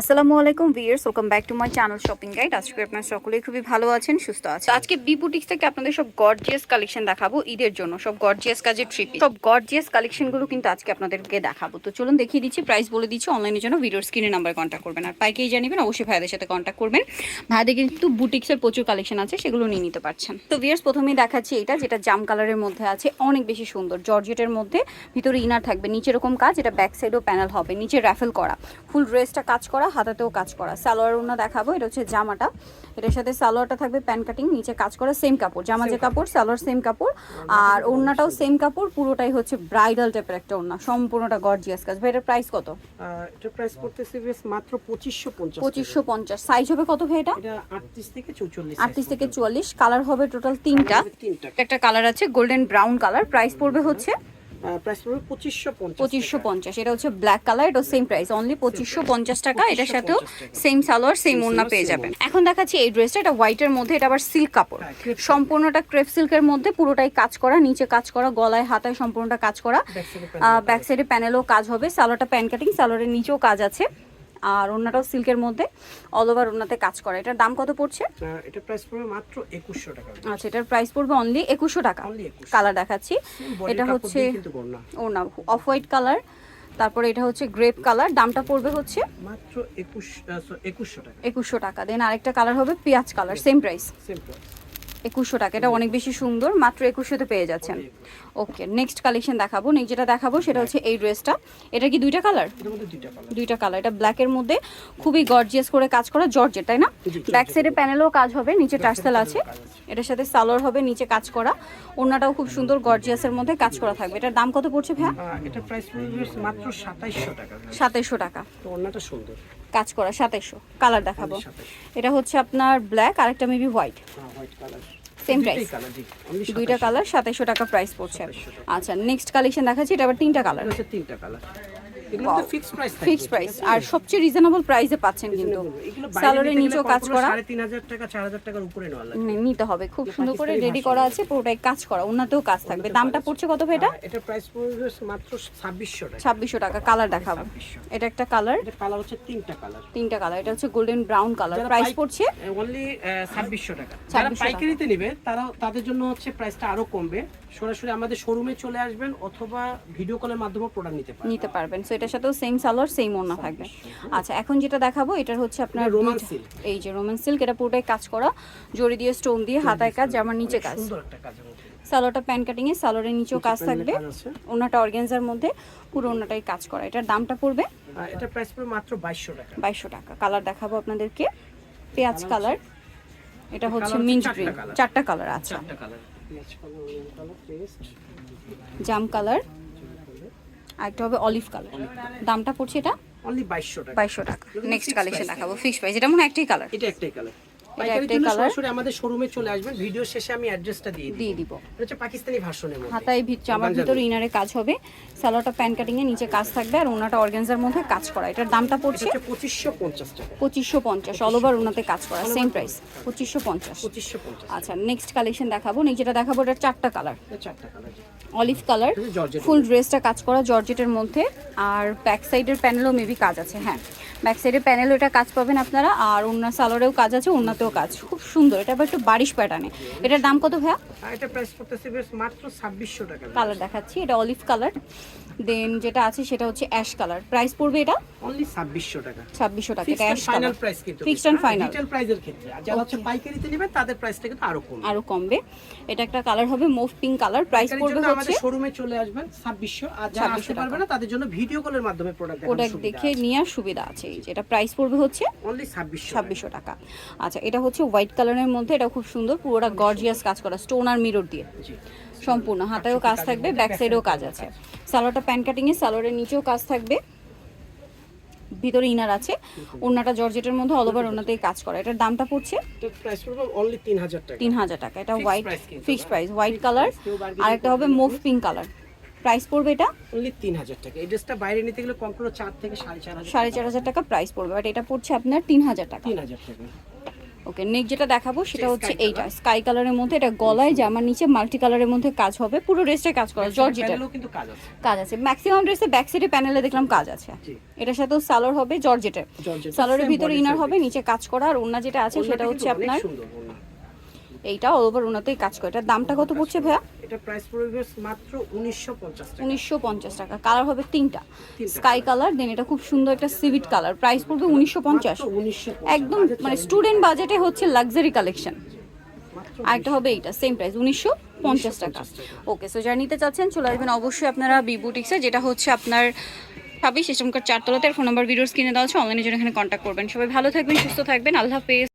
আসসালামু আলাইকুম viewers welcome back to my channel shopping guide. আজকে আপনারা সকলেই খুবই ভালো আছেন সুস্থ আছেন। আজকে বি বুটিক্স থেকে আপনাদের সব গর্জিয়াস কালেকশন দেখাবো ঈদের জন্য সব গর্জিয়াস কাজের ট্রিপ সব গর্জিয়াস কালেকশনগুলো কিন্তু আজকে আপনাদেরকে দেখাবো। তো চলুন দেখিয়ে দিচ্ছি প্রাইস বলে দিচ্ছি অনলাইনের জন্য ভিডিওর স্ক্রিনে নাম্বার কন্ট্যাক্ট করবেন। আর পাইকেই জানিবেন অবশ্যই ভাইদের সাথে কন্ট্যাক্ট করবেন। ভাইদের কিন্তু বুটিক্সের প্রচুর কালেকশন আছে সেগুলো নিয়ে নিতে পারছেন। তো ভিয়ার্স প্রথমেই দেখাচ্ছি এটা যেটা জাম কালারের মধ্যে আছে অনেক বেশি সুন্দর। জর্জেটের মধ্যে ভিতরে ইনার থাকবে নিচে এরকম কাজ এটা ব্যাক সাইডও প্যানেল হবে নিচে র্যাফেল করা। ফুল ড্রেসটা কাজ করা হাতাতেও কাজ করা। সালোয়ার ওনা দেখাবো এটা হচ্ছে জামাটা। এটার সাথে সালোয়ারটা থাকবে প্যান কাটিং নিচে কাজ করা সেম কাপড়। জামা যে কাপড় সালোয়ার সেম কাপড়। আর ওড়নাটাও সেম কাপড় পুরোটাই হচ্ছে ব্রাইডাল টাইপের একটা ওড়না। সম্পূর্ণটা গর্জিয়াস কাজ। ভাই এটার প্রাইস কত এটা প্রাইস পড়তেছে বেশ মাত্র পঁচিশশো পঞ্চাশ পঁচিশশো পঞ্চাশ। সাইজ হবে কত ভাই এটা এটা আটত্রিশ থেকে চৌচল্লিশ আটত্রিশ থেকে চুয়াল্লিশ। কালার হবে টোটাল তিনটা। তিনটা। একটা কালার আছে গোল্ডেন ব্রাউন কালার প্রাইস পড়বে হচ্ছে প্রাইস পড়বে পঁচিশশো পঞ্চাশ পঁচিশশো পঞ্চাশ এটা হচ্ছে ব্ল্যাক কালার এটা সেম প্রাইস অনলি পঁচিশশো পঞ্চাশ টাকা এটার সাথেও সেম সালোয়ার সেম ওড়না পেয়ে যাবেন। এখন দেখাচ্ছি এই ড্রেসটা এটা হোয়াইটের মধ্যে এটা আবার সিল্ক কাপড়। হ্যাঁ, সম্পূর্ণটা ক্রেপ সিল্কের মধ্যে পুরোটাই কাজ করা নিচে কাজ করা গলায় হাতায় সম্পূর্ণটা কাজ করা। ব্যাক সাইডে প্যানেলও কাজ হবে সালোয়ারটা প্যান কাটিং সালোয়ারের নিচেও কাজ আছে। আর ওড়নাটাও সিল্কের মধ্যে অল ওভার ওনাতে কাজ করা। এটার দাম কত পড়ছে? এটা প্রাইস পড়বে মাত্র একুশশো টাকা। আচ্ছা এটার প্রাইস পড়বে অনলি একুশশো টাকা। কালার দেখাচ্ছি। এটা হচ্ছে ওড়না। অফ হোয়াইট কালার তারপরে এটা হচ্ছে গ্রেপ কালার দামটা পড়বে হচ্ছে মাত্র একুশ একুশশো টাকা। একুশশো টাকা। দেন আরেকটা কালার হবে পেঁয়াজ colour same price same price একুশশো টাকা। এটা অনেক বেশি সুন্দর মাত্র একুশশোতে পেয়ে যাচ্ছেন। ওকে নেক্সট কালেকশন দেখাবো। নেক্সট যেটা দেখাবো সেটা হচ্ছে এই ড্রেসটা এটা কি দুইটা কালার দুইটা কালার এটা ব্ল্যাকের মধ্যে খুবই গর্জিয়াস করে কাজ করা জর্জেট তাই না? ব্যাক সাইডে প্যানেলও কাজ হবে নিচে টার্সেল আছে। এটার সাথে সালোয়ার হবে নিচে কাজ করা। ওড়নাটাও খুব সুন্দর গর্জিয়াসের মধ্যে কাজ করা থাকবে। এটার দাম কত পড়ছে ভাইয়া? এটা প্রাইস মাত্র সাতাইশশো টাকা। সাতাইশশো টাকা। তো ওড়নাটা সুন্দর। কাজ করা সাতাইশো কালার দেখাবো। এটা হচ্ছে আপনার ব্ল্যাক আর একটা মেবি হোয়াইট সেম only দুইটা কালার সাতাইশো টাকা প্রাইস পড়ছে। 2700 আচ্ছা নেক্সট কালেকশন দেখাচ্ছি এটা আবার তিনটা কালার হচ্ছে তিনটা কালার ফিক্সড প্রাইস আর সবচেয়ে রিজনেবল প্রাইসে পাচ্ছেন কিন্তু। নিচেও কাজ করা। টাকা টাকার উপরে নেওয়া লাগে। নিতে হবে। খুব সুন্দর করে রেডি করা আছে পুরোটাই কাজ করা। ওনাতেও কাজ থাকবে। দামটা পড়ছে কত ভাই এটা? এটা প্রাইস পড়বে মাত্র টাকা। টাকা। কালার দেখাবো। এটা একটা কালার এটা কালার হচ্ছে তিনটা কালার তিনটা কালার এটা হচ্ছে গোল্ডেন ব্রাউন কালার প্রাইস পড়ছে? অনলি ছাব্বিশশো টাকা। যারা পাইকারিতে নেবে তারা তাদের জন্য হচ্ছে প্রাইসটা আরও কমবে। সরাসরি আমাদের শোরুমে চলে আসবেন অথবা ভিডিও কলের মাধ্যমে প্রোডাক্ট নিতে নিতে পারবেন। সো এটার সাথেও সেম সালোয়ার সেম ওড়না থাকবে। আচ্ছা এখন যেটা দেখাবো এটার হচ্ছে আপনার রোমান সিল্ক। এই যে রোমান সিল্ক এটা পুরোটাই কাজ করা। জড়ি দিয়ে স্টোন দিয়ে হাতায় কাজ জামার নিচে কাজ। সালোয়ারটা প্যান কাটিং এ সালোয়ারের নিচেও কাজ থাকবে। ওনাটা অর্গেনজার মধ্যে পুরো ওনাটাই কাজ করা। এটার দামটা পড়বে? আর এটা প্রাইস পড়বে মাত্র বাইশশো টাকা। বাইশশো টাকা। কালার দেখাবো আপনাদেরকে। পেঁয়াজ কালার এটা হচ্ছে মিন্ট গ্রিন চারটা কালার আছে। চারটা কালার জাম কালার আর একটা হবে অলিভ কালার দামটা পড়ছে এটা? অনলি বাইশশো টাকা। বাইশশো টাকা। নেক্সট কালেকশন দেখাবো। ফিক্স প্রাইস এটা মনে হয় একটাই কালার এটা একটাই কালার এটা পাইকারির একটাই জন্য colour। সরাসরি আমাদের শোরুমে চলে আসবেন। ভিডিও শেষে আমি অ্যাড্রেসটা দিয়ে দিয়ে দিব। হচ্ছে পাকিস্তানি ভার্সনের মধ্যে। হাতায় ভিত জামার পাঞ্জাবি। ইনারে কাজ হবে। সালোয়ারটা প্যান কাটিং এ নিচে কাজ থাকবে আর ওনাটা অর্গেনজার মধ্যে কাজ করা। এটার দামটা পড়ছে হচ্ছে পঁচিশশো পঞ্চাশ টাকা। পঁচিশশো পঞ্চাশ অল ওভার ওনাতে কাজ করা। সেম প্রাইস পঁচিশশো পঞ্চাশ। পঁচিশশো পঞ্চাশ। আচ্ছা নেক্সট কালেকশন দেখাবো। যেটা দেখাবো এটা চারটা কালার চারটা কালার অলিভ কালার ফুল ড্রেসটা কাজ করা জর্জেটের মধ্যে। আর ব্যাক সাইডের প্যানেলও মেবি কাজ আছে হ্যাঁ। ব্যাক সাইডের প্যানেলও এটা কাজ পাবেন আপনারা। আর অন্য সালোয়ারেও কাজ আছে অন্যতেও কাজ খুব সুন্দর। এটা আবার একটু বারিশ প্যাটার্নে এটার দাম কত ভাইয়া? এটা প্রাইস পড়তেছে বেশ মাত্র ছাব্বিশশো টাকা। কালার দেখাচ্ছি এটা অলিভ কালার দেন যেটা আছে সেটা হচ্ছে অ্যাশ কালার প্রাইস পড়বে এটা? অনলি ছাব্বিশশো টাকা। ছাব্বিশশো টাকা এটা অ্যাশ ফাইনাল প্রাইস কিন্তু। Fixed and final. রিটেল প্রাইসের ক্ষেত্রে। আর যারা হচ্ছে পাইকারিতে নেবেন তাদের প্রাইসটা কিন্তু আরও কম আরও কমবে। এটা একটা কালার হবে মুভ পিঙ্ক কালার প্রাইস পড়বে হচ্ছে আমাদের শোরুমে চলে আসবেন ছাব্বিশশো। আর যারা আসতে পারবে না তাদের জন্য ভিডিও কলের মাধ্যমে প্রোডাক্ট প্রোডাক্ট দেখে নেওয়ার সুবিধা আছে। এই যে এটা প্রাইস পড়বে হচ্ছে অনলি ছাব্বিশশো ছাব্বিশশো টাকা। আচ্ছা এটা হচ্ছে হোয়াইট কালারের মধ্যে এটা খুব সুন্দর পুরোটা গর্জিয়াস কাজ করা স্টোন আর মিরর দিয়ে। সম্পূর্ণ হাতায়ও কাজ থাকবে ব্যাক সাইডেও কাজ আছে। সালোয়ারটা প্যান কাটিং এ সালোয়ারের নিচেও কাজ থাকবে। ভিতরে ইনার আছে ওন্নাটা জর্জেটের মধ্যে অল ওভার ওনাতেই কাজ করা। এটার দামটা পড়ছে প্রাইস পড়বে অনলি তিন হাজার টাকা। এটা white fixed price white colour আর একটা হবে মুভ পিঙ্ক কালার প্রাইস পড়বে এটা? অনলি তিন হাজার টাকা। এই ড্রেসটা বাইরে নিতে গেলে কম করে চার থেকে সাড়ে চার হাজার সাড়ে চার হাজার টাকা প্রাইস পড়বে বাট এটা পড়ছে আপনার তিন হাজার টাকা। তিন হাজার টাকা। ওকে নেক যেটা দেখাবো সেটা হচ্ছে এইটা স্কাই কালারের মধ্যে এটা গলায় জামার নিচে মাল্টি কালারের মধ্যে কাজ হবে পুরো ড্রেসটা কাজ করা জর্জেটের কাজ আছে। কাজ আছে। ম্যাক্সিমাম ড্রেসে ব্যাক সাইডে প্যানেলে দেখলাম কাজ আছে। এটার সাথেও সালোয়ার হবে জর্জেটের। সালোরের সালোয়ারের ভিতরে ইনার হবে নিচে কাজ করা আর ওনা যেটা আছে সেটা হচ্ছে আপনার। এইটা অল ওভার ওনাতেই কাজ করে। এটার দামটা কত পড়ছে ভাইয়া? এটা প্রাইস পড়বে মাত্র 1950 টাকা। উনিশশো পঞ্চাশ টাকা। কালার হবে তিনটা। স্কাই কালার দেন এটা খুব সুন্দর একটা সিভিট কালার প্রাইস পড়বে উনিশশো পঞ্চাশ। মাত্র 1950 একদম মানে স্টুডেন্ট বাজেটে হচ্ছে লাক্সারি কালেকশন আরেকটা হবে এইটা সেম প্রাইস উনিশশো পঞ্চাশ টাকা। ওকে সো যারা নিতে চাচ্ছেন চলে আসবেন অবশ্যই আপনারা বিবুটিক্সে যেটা হচ্ছে আপনার ছাব্বিশ স্টেশনকার চারতলাতে। ফোন নাম্বার ভিডিওস কিনে দেওয়া আছে। অনলাইনে জন্য এখানে কন্ট্যাক্ট করবেন। সবাই ভালো থাকবেন সুস্থ থাকবেন। আল্লাহ হাফেজ।